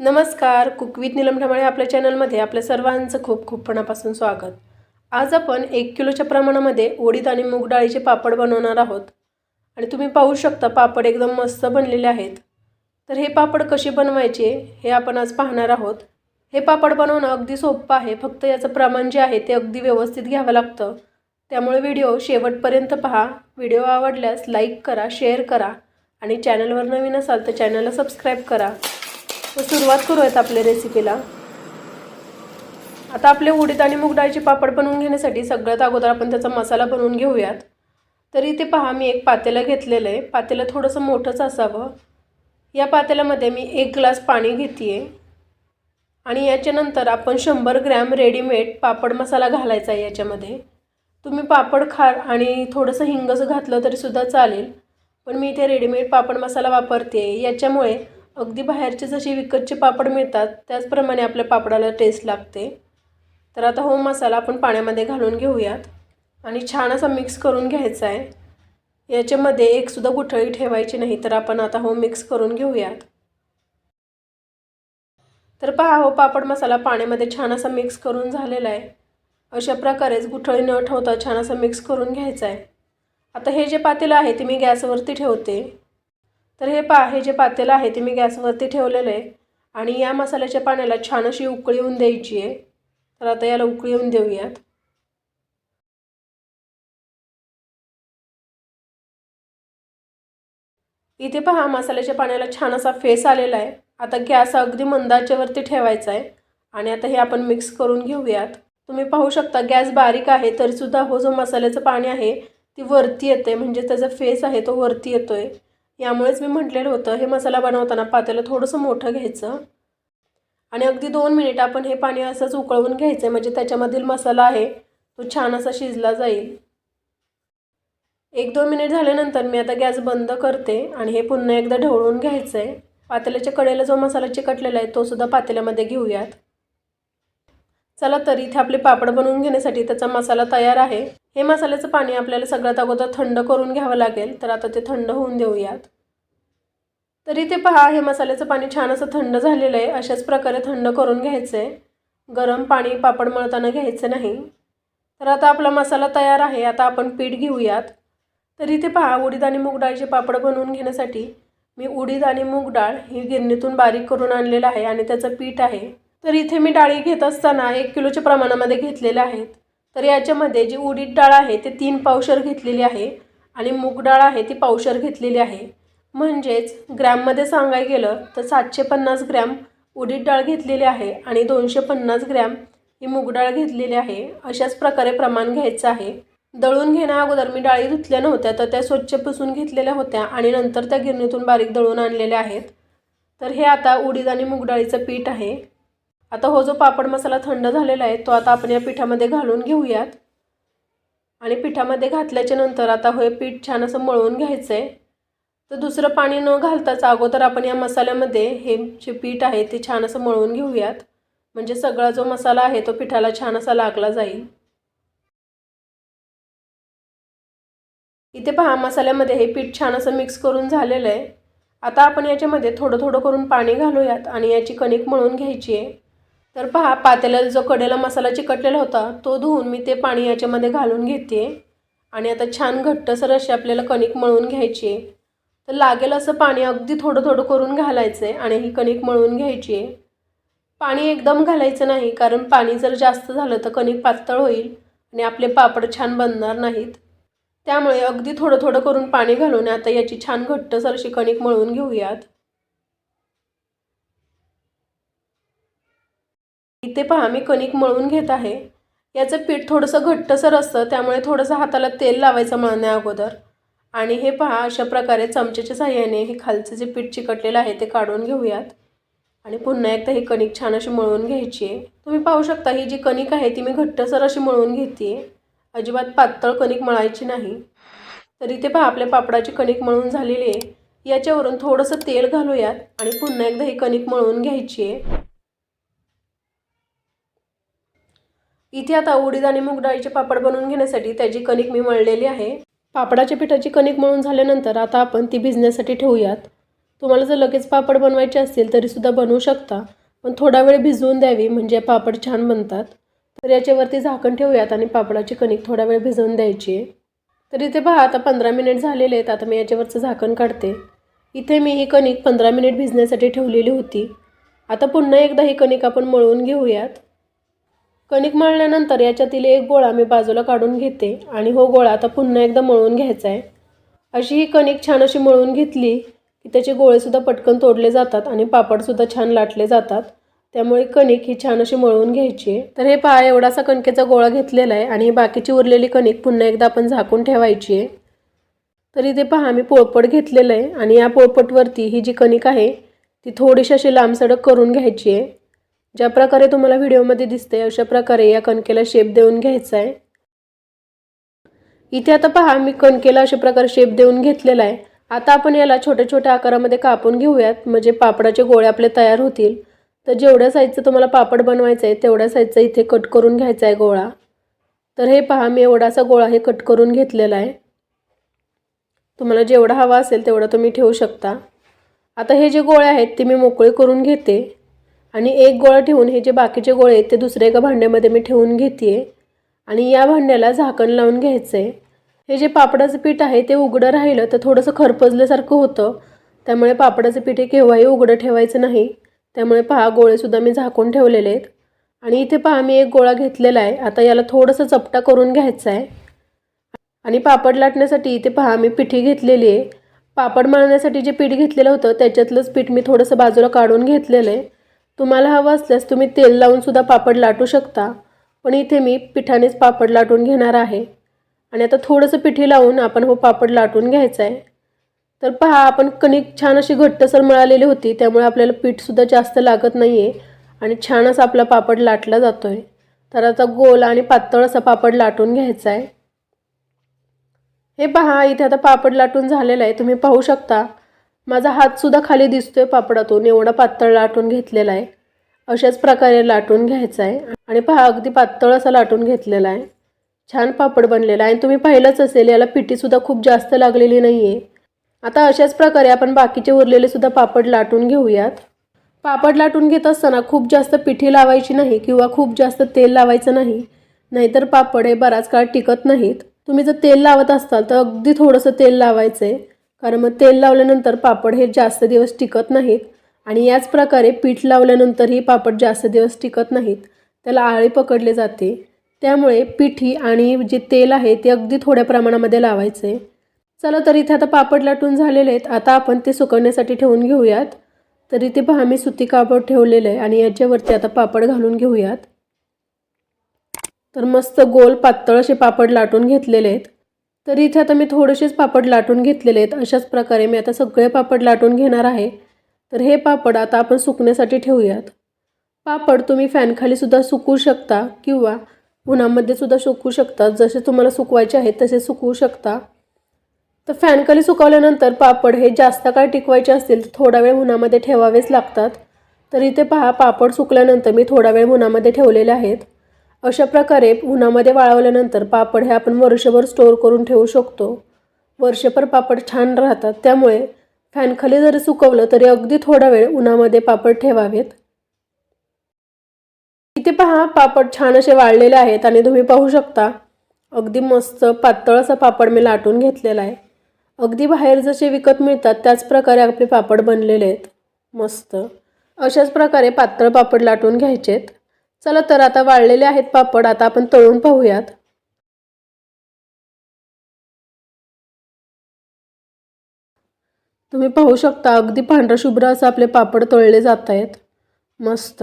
नमस्कार कुकवीत विथ नीलम ढमाळे आपल्या चॅनलमध्ये आपल्या सर्वांचं खूप खूपपणापासून स्वागत. आज आपण एक किलोच्या प्रमाणामध्ये उडीद आणि मूग डाळीचे पापड बनवणार आहोत. आणि तुम्ही पाहू शकता पापड एकदम मस्त बनलेले आहेत. तर हे पापड कसे बनवायचे हे आपण आज पाहणार आहोत. हे पापड बनवणं अगदी सोपं आहे फक्त याचं प्रमाण जे आहे ते अगदी व्यवस्थित घ्यावं लागतं. त्यामुळे व्हिडिओ शेवटपर्यंत पहा. व्हिडिओ आवडल्यास लाईक करा शेअर करा आणि चॅनलवर नवीन असाल तर चॅनलला सबस्क्राईब करा. सुरुवात करूयात आपल्या रेसिपीला आता आपले उडीद आणि मूग डाळीचे पापड बनवून घेण्यासाठी सगळ्यात अगोदर आपण त्याचा मसाला बनवून घेऊयात. तर इथे पहा मी एक पातेलं घेतलेलं आहे. पातेलं थोडंसं मोठंच असावं. या पातेल्यामध्ये मी एक ग्लास पाणी घेते आहे आणि याच्यानंतर आपण शंभर ग्रॅम रेडीमेड पापड मसाला घालायचा आहे याच्यामध्ये. तुम्ही पापड खार आणि थोडंसं हिंगचं घातलं तरीसुद्धा चालेल. पण मी इथे रेडीमेड पापड मसाला वापरते याच्यामुळे अगदी बाहेरचे जसे विकतचे पापड मिळतात त्याचप्रमाणे आपल्या पापडाला टेस्ट लागते. तर आता हो मसाला आपण पाण्यामध्ये घालून घेऊयात. आणि छान असा मिक्स करून घ्यायचा आहे. याच्यामध्ये एकसुद्धा गुठळी ठेवायची नाही तर आपण आता हो मिक्स करून घेऊयात. तर पहा हो पापड मसाला पाण्यामध्ये छान असा मिक्स करून झालेला आहे. अशा प्रकारेच गुठळी न ठेवता छान असं मिक्स करून घ्यायचा आहे. आता हे जे पातेलं आहे ते मी गॅसवरती ठेवते. तर हे पा हे जे पातेलं आहे ते मी गॅसवरती ठेवलेलं आहे. आणि या मसाल्याच्या पाण्याला छान अशी उकळी येऊन द्यायची आहे. तर आता याला उकळी येऊन देऊयात. इथे पहा मसाल्याच्या पाण्याला छान असा फेस आलेला आहे. आता गॅस अगदी मंदाच्यावरती ठेवायचा आहे. आणि आता हे आपण मिक्स करून घेऊयात. तुम्ही पाहू शकता गॅस बारीक आहे तरीसुद्धा हो जो मसाल्याचं पाणी आहे ती वरती येते म्हणजे त्याचा फेस आहे तो वरती येतो आहे यामुळेच मी म्हटलेलं होतं हे मसाला बनवताना पातेलं थोडंसं मोठं घ्यायचं. आणि अगदी दोन मिनिट आपण हे पाणी असंच उकळवून घ्यायचं आहे म्हणजे त्याच्यामधील मसाला आहे तो छान असा शिजला जाईल. एक दोन मिनिट झाल्यानंतर मी आता गॅस बंद करते आणि हे पुन्हा एकदा ढवळून घ्यायचं आहे पातेल्याच्या कडेला जो मसाला चिकटलेला आहे तोसुद्धा पातेल्यामध्ये घेऊयात. चला तर इथे आपले पापड बनवून घेण्यासाठी त्याचा मसाला तयार आहे. हे मसाल्याचं पाणी आपल्याला सगळ्यात अगोदर थंड करून घ्यावं लागेल तर आता ते थंड होऊन देऊयात. तरी ते पहा हे मसाल्याचं पाणी छान असं थंड झालेलं आहे अशाच प्रकारे थंड करून घ्यायचं आहे गरम पाणी पापड मळताना घ्यायचं नाही. तर आता आपला मसाला तयार आहे आता आपण पीठ घेऊयात. तर इथे पहा उडीद आणि मूग डाळीचे पापड बनवून घेण्यासाठी मी उडीद आणि मूग डाळ ही गिरणीतून बारीक करून आणलेलं आहे आणि त्याचं पीठ आहे. तर इथे मी डाळी घेत असताना एक किलोच्या प्रमाणामध्ये घेतलेल्या आहेत. तर याच्यामध्ये जी उडीद डाळ आहे ते तीन पावशर घेतलेली आहे आणि मूग डाळ आहे ती पावशर घेतलेली आहे. म्हणजेच ग्रॅममध्ये सांगायला गेलं तर सातशे पन्नास ग्रॅम उडीद डाळ घेतलेली आहे आणि दोनशे पन्नास ग्रॅम ही मूग डाळ घेतलेली आहे. अशाच प्रकारे प्रमाण घ्यायचं आहे. दळून घेण्या अगोदर मी डाळी धुतल्या नव्हत्या तर त्या स्वच्छ पुसून घेतलेल्या होत्या आणि नंतर त्या गिरणीतून बारीक दळून आणलेल्या आहेत. तर हे आता उडीद आणि मूग डाळीचं पीठ आहे. आता हो जो पापड मसाला थंड झालेला आहे तो आता आपण या पिठामध्ये घालून घेऊयात. आणि पिठामध्ये घातल्याच्या नंतर आता हे पीठ छान असं मळून घ्यायचं आहे तर दुसरं पाणी न घालताच अगोदर आपण या मसाल्यामध्ये हे जे पीठ आहे ते छान असं मळून घेऊयात. म्हणजे सगळा जो मसाला आहे तो पिठाला छान असा लागला जाईल. इथे पहा मसाल्यामध्ये हे पीठ छान असं मिक्स करून झालेलं आहे. आता आपण याच्यामध्ये थोडं थोडं करून पाणी घालूयात आणि याची कणिक मळून घ्यायची आहे. तर पहा पातेल्याला जो कडेला मसाला चिकटलेला होता तो धुवून मी ते पाणी याच्यामध्ये घालून घेते. आणि आता छान घट्टसर अशी आपल्याला कणिक मळून घ्यायची आहे. तर लागेल असं पाणी अगदी थोडं थोडं करून घालायचं आहे आणि ही कणिक मळून घ्यायची आहे. पाणी एकदम घालायचं नाही कारण पाणी जर जास्त झालं तर कणिक पातळ होईल आणि आपले पापड छान बनणार नाहीत. त्यामुळे अगदी थोडं थोडं करून पाणी घालून आता याची छान घट्टसर अशी कणिक मळून घेऊयात. इथे पहा मी कणिक मळून घेत आहे. याचं पीठ थोडंसं घट्टसर असतं त्यामुळे थोडंसं हाताला तेल लावायचं मळण्या अगोदर. आणि हे पहा अशा प्रकारे चमच्याच्या साह्याने हे खालचं जे पीठ चिकटलेलं आहे ते काढून घेऊयात. आणि पुन्हा एकदा ही कणिक छान अशी मळून घ्यायची आहे. तुम्ही पाहू शकता ही जी कणिक आहे ती मी घट्टसर अशी मळून घेते अजिबात पातळ कणिक मळायची नाही. तर इथे पहा आपल्या पापडाची कणिक मळून झालेली आहे. याच्यावरून थोडंसं तेल घालूयात आणि पुन्हा एकदा ही कणिक मळून घ्यायची आहे. इथे आता उडीद आणि मूग डाळीचे पापड बनवून घेण्यासाठी त्याची कणिक मी मळलेली आहे. पापडाच्या पिठाची कणिक मळून झाल्यानंतर आता आपण ती भिजण्यासाठी ठेवूयात. तुम्हाला जर लगेच पापड बनवायचे असतील तरीसुद्धा बनवू शकता पण थोडा वेळ भिजवून द्यावी म्हणजे पापड छान बनतात. तर याच्यावरती झाकण ठेवूयात आणि पापडाची कणिक थोडा वेळ भिजवून द्यायची आहे. तर इथे पहा आता पंधरा मिनिट झालेले आहेत. आता मी याच्यावरचं झाकण काढते. इथे मी ही कणिक पंधरा मिनिट भिजण्यासाठी ठेवलेली होती. आता पुन्हा एकदा ही कणिक आपण मळून घेऊयात. कणिक मळल्यानंतर याच्यातील एक गोळा मी बाजूला काढून घेते आणि हो गोळा आता पुन्हा एकदा मळून घ्यायचा आहे. अशी ही कणिक छान अशी मळून घेतली की त्याचे गोळेसुद्धा पटकन तोडले जातात आणि पापडसुद्धा छान लाटले जातात. त्यामुळे कणिक ही छान अशी मळून घ्यायची आहे. तर हे पहा एवढासा कणकेचा गोळा घेतलेला आहे आणि बाकीची उरलेली कणिक पुन्हा एकदा आपण झाकून ठेवायची आहे. तर इथे पहा मी पोळपट घेतलेलं आहे आणि या पोळपटवरती ही जी कणिक आहे ती थोडीशी अशी लांबसडक करून घ्यायची आहे. ज्या प्रकारे तुम्हाला व्हिडिओमध्ये दिसते अशा प्रकारे या कणकेला शेप देऊन घ्यायचा आहे इथे आता पहा मी कणकेला अशा प्रकारे शेप देऊन घेतलेला आहे. आता आपण याला छोट्या छोट्या आकारामध्ये कापून घेऊयात. म्हणजे पापडाचे गोळे आपले तयार होतील. तर जेवढ्या साईजचं तुम्हाला पापड बनवायचं आहे तेवढ्या साईजचा इथे कट करून घ्यायचा आहे गोळा. तर हे पहा मी एवढासा गोळा हे कट करून घेतलेला आहे. तुम्हाला जेवढा हवा असेल तेवढा तुम्ही ठेवू शकता. आता हे जे गोळे आहेत ते मी मोकळे करून घेते. आणि एक गोळा ठेवून हे जे बाकीचे गोळे आहेत ते दुसऱ्या एका भांड्यामध्ये मी ठेवून घेते आणि या भांड्याला झाकण लावून घ्यायचं आहे हे जे पापडाचं पीठ आहे ते उघडं राहिलं तर थोडंसं खरपजल्यासारखं होतं. त्यामुळे पापडाचं पीठ हे केव्हाही उघडं ठेवायचं नाही. त्यामुळे पहा गोळेसुद्धा मी झाकून ठेवलेले आहेत. आणि इथे पहा मी एक गोळा घेतलेला आहे. आता याला थोडंसं चपटा करून घ्यायचा आहे आणि पापड लाटण्यासाठी इथे पहा मी पिठी घेतलेली आहे. पापड मळण्यासाठी जे पीठ घेतलेलं होतं त्याच्यातलंच पीठ मी थोडंसं बाजूला काढून घेतलेलं आहे. तुम्हाला हवं असल्यास तुम्ही तेल लावूनसुद्धा पापड लाटू शकता. पण इथे मी पिठानेच पापड लाटून घेणार आहे. आणि आता थोडंसं पिठी लावून आपण हो पापड लाटून घ्यायचं आहे तर पहा आपण कणिक छान अशी घट्टसर मिळालेली होती त्यामुळे आपल्याला पीठसुद्धा जास्त लागत नाही आहे आणि छान असा आपला पापड लाटला जातो आहे तर आता गोल आणि पातळ असा पापड लाटून घ्यायचा आहे हे पहा इथे आता पापड लाटून झालेला आहे. तुम्ही पाहू शकता. माझा हातसुद्धा खाली दिसतोय पापडातून. एवढा पातळ लाटून घेतलेला आहे. अशाच प्रकारे लाटून घ्यायचा आहे. आणि पहा अगदी पातळ असा लाटून घेतलेला आहे. छान पापड बनलेला आहे. आणि तुम्ही पाहिलंच असेल याला पिठीसुद्धा खूप जास्त लागलेली नाही आहे आता अशाच प्रकारे आपण बाकीचे उरलेले सुद्धा पापड लाटून घेऊयात. पापड लाटून घेत असताना खूप जास्त पिठी लावायची नाही किंवा खूप जास्त तेल लावायचं नाही. नाहीतर पापड हे बराच काळ टिकत नाहीत. तुम्ही जर तेल लावत असाल तर अगदी थोडंसं तेल लावायचं आहे कारण मग तेल लावल्यानंतर पापड हे जास्त दिवस टिकत नाहीत. आणि याच प्रकारे पीठ लावल्यानंतरही पापड जास्त दिवस टिकत नाहीत. त्याला आळी पकडले जाते. त्यामुळे पिठी आणि जे तेल आहे ते अगदी थोड्या प्रमाणामध्ये लावायचे. चला तर इथे आता पापड लाटून झालेले आहेत. आता आपण ते सुकवण्यासाठी ठेवून घेऊयात. तर इथे पहा मी सुती कापड ठेवलेलं आहे आणि याच्यावरती आता पापड घालून घेऊयात. तर मस्त गोल पातळ असे पापड लाटून घेतलेले आहेत. तर इथे आता मी थोडेसेच पापड लाटून घेतलेले आहेत. अशाच प्रकारे मी आता सगळे पापड लाटून घेणार आहे. तर हे पापड आता आपण सुकण्यासाठी ठेवूयात. पापड तुम्ही फॅनखालीसुद्धा सुकवू शकता किंवा उन्हामध्ये सुद्धा सुकवू शकता. जसे तुम्हाला सुकवायचे आहेत तसे सुकवू शकता. तर फॅनखाली सुकवल्यानंतर पापड हे जास्त काळ टिकवायचे असतील तर थोडा वेळ उन्हामध्ये ठेवावेच लागतात. तर इथे पहा पापड सुकल्यानंतर मी थोडा वेळ उन्हामध्ये ठेवलेले आहेत. अशा प्रकारे उन्हामध्ये वाळवल्यानंतर पापड हे आपण वर्षभर स्टोअर करून ठेवू शकतो. वर्षभर पापड छान राहतात. त्यामुळे फॅनखाली जरी सुकवलं तरी अगदी थोडा वेळ उन्हामध्ये पापड ठेवावेत. इथे पहा पापड छान असे वाळलेले आहेत आणि तुम्ही पाहू शकता अगदी मस्त पातळ असा पापड मी लाटून घेतलेला आहे. अगदी बाहेर जसे विकत मिळतात त्याच प्रकारे आपले पापड बनलेले आहेत. मस्त. अशाच प्रकारे पातळ पापड लाटून घ्यायचेत. चला तर आता वाळलेले आहेत पापड आता आपण तळून पाहूयात. तुम्ही पाहू शकता अगदी पांढरा शुभ्र असं आपले पापड तळले जात आहेत. मस्त.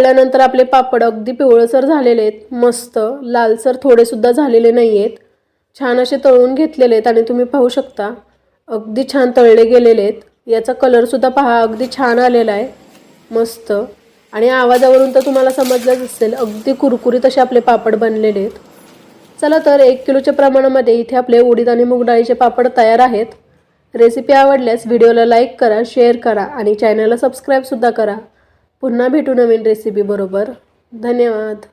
तळल्यानंतर आपले पापड अगदी पिवळसर झालेले आहेत. मस्त. लालसर थोडेसुद्धा झालेले नाही आहेत. छान असे तळून घेतलेले आहेत आणि तुम्ही पाहू शकता. अगदी छान तळले गेलेले आहेत. याचा कलरसुद्धा पहा. अगदी छान आलेला आहे. मस्त. आणि आवाजावरून तर तुम्हाला समजलंच असेल. अगदी कुरकुरीत असे आपले पापड बनलेले आहेत. चला तर एक किलोच्या प्रमाणामध्ये इथे आपले उडीद आणि मुगडाळीचे पापड तयार आहेत. रेसिपी आवडल्यास व्हिडिओला लाईक करा शेअर करा आणि चॅनलला सबस्क्राईबसुद्धा करा. पुन्हा भेटू नवीन रेसिपी बरोबर. धन्यवाद.